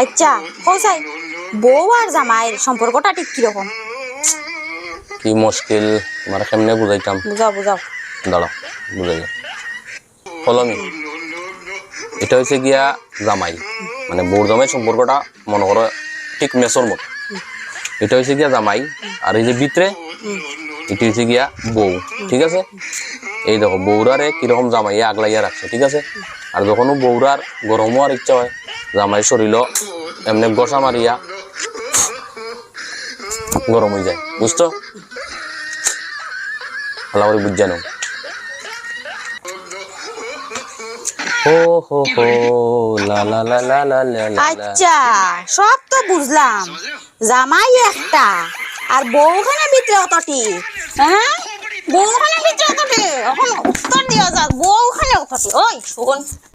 আচ্ছা কৌসাই বউ আর জামাইয়ের সম্পর্কটা ঠিক কীরকম? কি মুশকিল তোমার কেমনে বুঝাইতাম? বুঝাও বুঝাও। দাঁড়াও বুঝাই কলমি এটা হচ্ছে গিয়া জামাই। মানে বউর জামাই সম্পর্কটা মনে করো ঠিক মেসর মতো। এটা হচ্ছে গিয়া জামাই আর এই যে ভিতরে এটা হচ্ছে গিয়া বউ ঠিক আছে? এই দেখো বউরারে কীরকম জামাইয়া আগলাইয়া রাখছে ঠিক আছে? আর যখন বৌরার গরমও আর ইচ্ছা হয়, জামাই শরীরও এমনি গোসা মারিয়া গরম হয়ে যায় বুঝতো আল্লাহ বুঝানো আচ্ছা সব তো বুঝলাম। জামাই একটা, আর বউখানে ভিতরে অতটি। হ্যাঁ? ভিতরে অতটি? এখন উত্তর বউ Kartoffeln. Oh, schon.